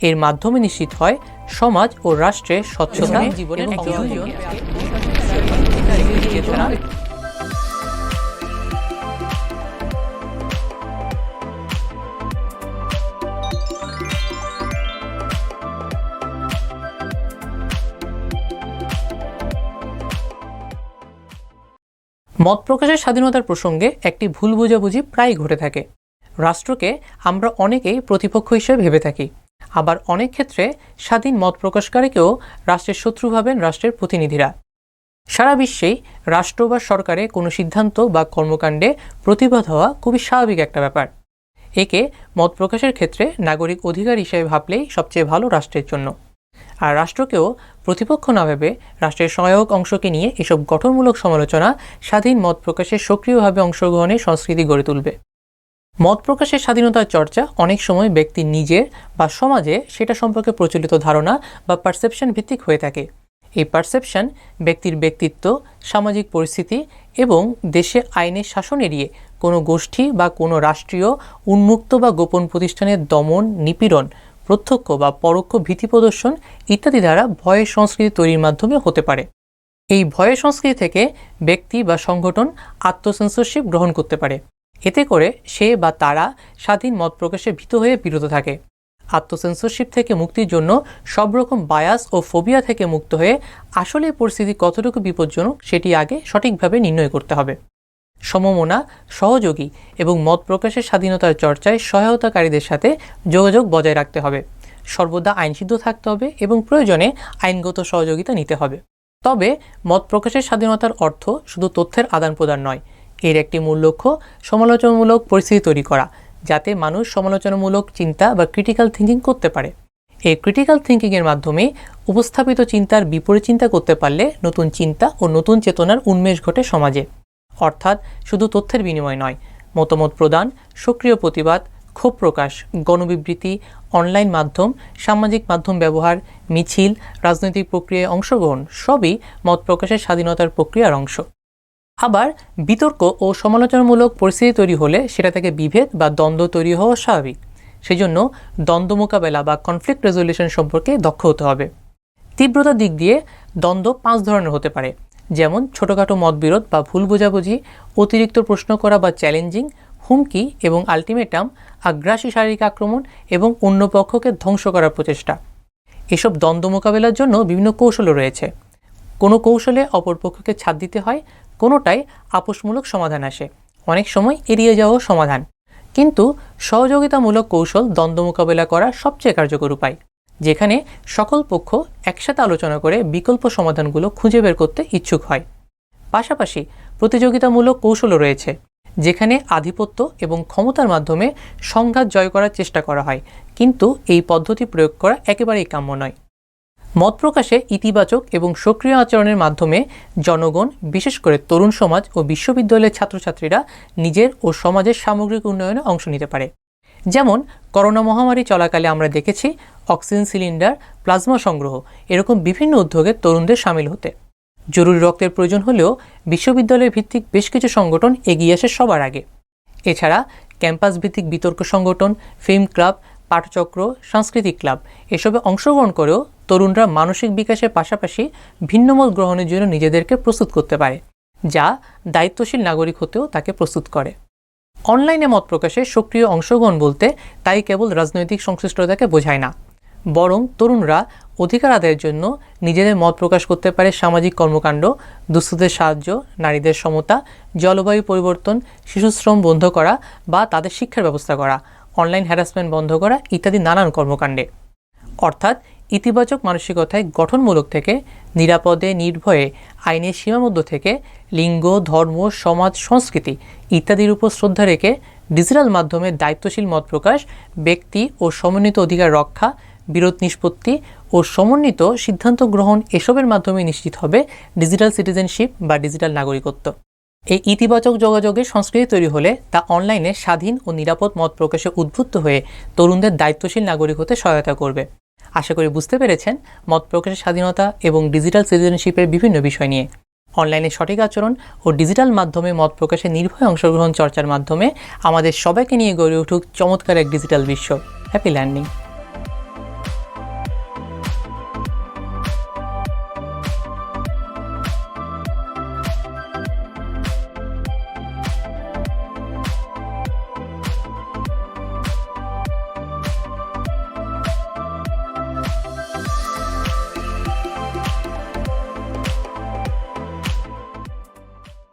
এর মাধ্যমে নিশ্চিত হয় সমাজ ও রাষ্ট্রের স্বচ্ছতা জীবনের মত প্রকাশের স্বাধীনতার প্রসঙ্গে একটি ভুল বোঝাবুঝি প্রায় ঘটে থাকে। রাষ্ট্রকে আমরা অনেকেই প্রতিপক্ষ হিসেবে ভেবে থাকি। আবার অনেক ক্ষেত্রে স্বাধীন মত প্রকাশকারীকেও রাষ্ট্রের শত্রু ভাবেন রাষ্ট্রের প্রতিনিধিরা। সারা বিশ্বেই রাষ্ট্র বা সরকারে কোনো সিদ্ধান্ত বা কর্মকাণ্ডে প্রতিবাদ হওয়া খুবই স্বাভাবিক একটা ব্যাপার। একে মত প্রকাশের ক্ষেত্রে নাগরিক অধিকার হিসেবে ভাবলেই সবচেয়ে ভালো রাষ্ট্রের জন্য। আর রাষ্ট্রকেও প্রতিপক্ষ না ভেবে রাষ্ট্রের সহায়ক অংশকে নিয়ে এসব গঠনমূলক সমালোচনা স্বাধীন মত প্রকাশে সক্রিয়ভাবে অংশগ্রহণের সংস্কৃতি গড়ে তুলবে। মত প্রকাশের স্বাধীনতার চর্চা অনেক সময় ব্যক্তি নিজের বা সমাজে সেটা সম্পর্কে প্রচলিত ধারণা বা পারসেপশন ভিত্তিক হয়ে থাকে। এই পারসেপশন ব্যক্তির ব্যক্তিত্ব, সামাজিক পরিস্থিতি এবং দেশে আইনের শাসন এড়িয়ে কোনো গোষ্ঠী বা কোনো রাষ্ট্রীয় উন্মুক্ত বা গোপন প্রতিষ্ঠানের দমন, নিপীড়ন, প্রত্যক্ষ বা পরোক্ষ ভীতি প্রদর্শন ইত্যাদি দ্বারা ভয়ের সংস্কৃতি তৈরির মাধ্যমে হতে পারে। এই ভয়ের সংস্কৃতি থেকে ব্যক্তি বা সংগঠন আত্মসেন্সরশিপ গ্রহণ করতে পারে। এতে করে সে বা তারা স্বাধীন মত প্রকাশে ভীত হয়ে বিরত থাকে। আত্মসেন্সরশিপ থেকে মুক্তির জন্য সব রকম বায়াস ও ফোবিয়া থেকে মুক্ত হয়ে আসলে পরিস্থিতি কতটুকু বিপজ্জনক সেটি আগে সঠিকভাবে নির্ণয় করতে হবে। সমমনা, সহযোগী এবং মত প্রকাশের স্বাধীনতার চর্চায় সহায়তাকারীদের সাথে যোগাযোগ বজায় রাখতে হবে। সর্বদা আইনসিদ্ধ থাকতে হবে এবং প্রয়োজনে আইনগত সহযোগিতা নিতে হবে। তবে মত প্রকাশের স্বাধীনতার অর্থ শুধু তথ্যের আদান প্রদান নয় এর একটি মূল লক্ষ্য সমালোচনামূলক পরিস্থিতি তৈরি করা, যাতে মানুষ সমালোচনামূলক চিন্তা বা ক্রিটিক্যাল থিঙ্কিং করতে পারে। এই ক্রিটিক্যাল থিঙ্কিংয়ের মাধ্যমে উপস্থাপিত চিন্তার বিপরীত চিন্তা করতে পারলে নতুন চিন্তা ও নতুন চেতনার উন্মেষ ঘটে সমাজে। অর্থাৎ শুধু তথ্যের বিনিময় নয়, মতামত প্রদান, সক্রিয় প্রতিবাদ, ক্ষোভ প্রকাশ, গণবিবৃতি অনলাইন মাধ্যম, সামাজিক মাধ্যম ব্যবহার, মিছিল, রাজনৈতিক প্রক্রিয়ায় অংশগ্রহণ সবই মত প্রকাশের স্বাধীনতার প্রক্রিয়ার অংশ। আবার বিতর্ক ও সমালোচনামূলক পরিস্থিতি তৈরি হলে সেটা থেকে বিভেদ বা দ্বন্দ্ব তৈরি হওয়া স্বাভাবিক। সেজন্য দ্বন্দ্ব মোকাবেলা বা কনফ্লিক্ট রেজলিউশন সম্পর্কে দক্ষ হতে হবে। তীব্রতার দিক দিয়ে দ্বন্দ্ব পাঁচ ধরনের হতে পারে, যেমন ছোটোখাটো মতবিরোধ বা ভুল বোঝাবুঝি, অতিরিক্ত প্রশ্ন করা বা চ্যালেঞ্জিং হুমকি এবং আলটিমেটাম আগ্রাসী শারীরিক আক্রমণ এবং অন্য পক্ষকে ধ্বংস করার প্রচেষ্টা। এসব দ্বন্দ্ব মোকাবেলার জন্য বিভিন্ন কৌশলও রয়েছে। কোনো কৌশলে অপর পক্ষকে ছাদ দিতে হয় কোনোটাই আপোষমূলক সমাধান আসে। অনেক সময় এড়িয়ে যাওয়াও সমাধান। কিন্তু সহযোগিতামূলক কৌশল দ্বন্দ্ব মোকাবেলা করার সবচেয়ে কার্যকর উপায়, যেখানে সকল পক্ষ একসাথে আলোচনা করে বিকল্প সমাধানগুলো খুঁজে বের করতে ইচ্ছুক হয়। পাশাপাশি প্রতিযোগিতামূলক কৌশলও রয়েছে, যেখানে আধিপত্য এবং ক্ষমতার মাধ্যমে সংঘাত জয় করার চেষ্টা করা হয়, কিন্তু এই পদ্ধতি প্রয়োগ করা একেবারেই কাম্য নয়। মত প্রকাশে ইতিবাচক এবং সক্রিয় আচরণের মাধ্যমে জনগণ, বিশেষ করে তরুণ সমাজ ও বিশ্ববিদ্যালয়ের ছাত্রছাত্রীরা নিজের ও সমাজের সামগ্রিক উন্নয়নে অংশ নিতে পারে। যেমন, করোনা মহামারী চলাকালে আমরা দেখেছি অক্সিজেন সিলিন্ডার, প্লাজমা সংগ্রহ, এরকম বিভিন্ন উদ্যোগে তরুণদের সামিল হতে। জরুরি রক্তের প্রয়োজন হলেও বিশ্ববিদ্যালয় ভিত্তিক বেশ কিছু সংগঠন এগিয়ে আসে সবার আগে। এছাড়া ক্যাম্পাস ভিত্তিক বিতর্ক সংগঠন ফিল্ম ক্লাব পাঠচক্র, সাংস্কৃতিক ক্লাব এসবে অংশগ্রহণ করেও তরুণরা মানসিক বিকাশের পাশাপাশি ভিন্নমত গ্রহণের জন্য নিজেদেরকে প্রস্তুত করতে পারে, যা দায়িত্বশীল নাগরিক হতেও তাকে প্রস্তুত করে। অনলাইনে মত প্রকাশে সক্রিয় অংশগ্রহণ বলতে তাই কেবল রাজনৈতিক সংশ্লিষ্টতাকে বোঝায় না, বরং তরুণরা অধিকার আদায়ের জন্য নিজেদের মত প্রকাশ করতে পারে সামাজিক কর্মকাণ্ড, দুস্থদের সাহায্য, নারীদের সমতা, জলবায়ু পরিবর্তন, শিশুশ্রম বন্ধ করা বা তাদের শিক্ষার ব্যবস্থা করা। অনলাইন হ্যারাসমেন্ট বন্ধ করা ইত্যাদি নানান কর্মকাণ্ডে। অর্থাৎ ইতিবাচক মানসিকতায় গঠনমূলক থেকে, নিরাপদে, নির্ভয়ে, আইনের সীমাবদ্ধ থেকে, লিঙ্গ, ধর্ম, সমাজ, সংস্কৃতি ইত্যাদির উপর শ্রদ্ধা রেখে ডিজিটাল মাধ্যমে দায়িত্বশীল মত প্রকাশ, ব্যক্তি ও সমন্বিত অধিকার রক্ষা, বিরোধ নিষ্পত্তি ও সমন্বিত সিদ্ধান্ত গ্রহণ এসবের মাধ্যমে নিশ্চিত হবে ডিজিটাল সিটিজেনশিপ বা ডিজিটাল নাগরিকত্ব। এই ইতিবাচক যোগাযোগের সংস্কৃতি তৈরি হলে তা অনলাইনে স্বাধীন ও নিরাপদ মত প্রকাশে উদ্বুদ্ধ হয়ে তরুণদের দায়িত্বশীল নাগরিক হতে সহায়তা করবে। আশা করি বুঝতে পেরেছেন মত প্রকাশের স্বাধীনতা এবং ডিজিটাল সিটিজেনশিপের বিভিন্ন বিষয় নিয়ে। অনলাইনে সঠিক আচরণ ও ডিজিটাল মাধ্যমে মত প্রকাশে নির্ভয় অংশগ্রহণ চর্চার মাধ্যমে আমাদের সবাইকে নিয়ে গড়ে উঠুক চমৎকার এক ডিজিটাল বিশ্ব। Happy landing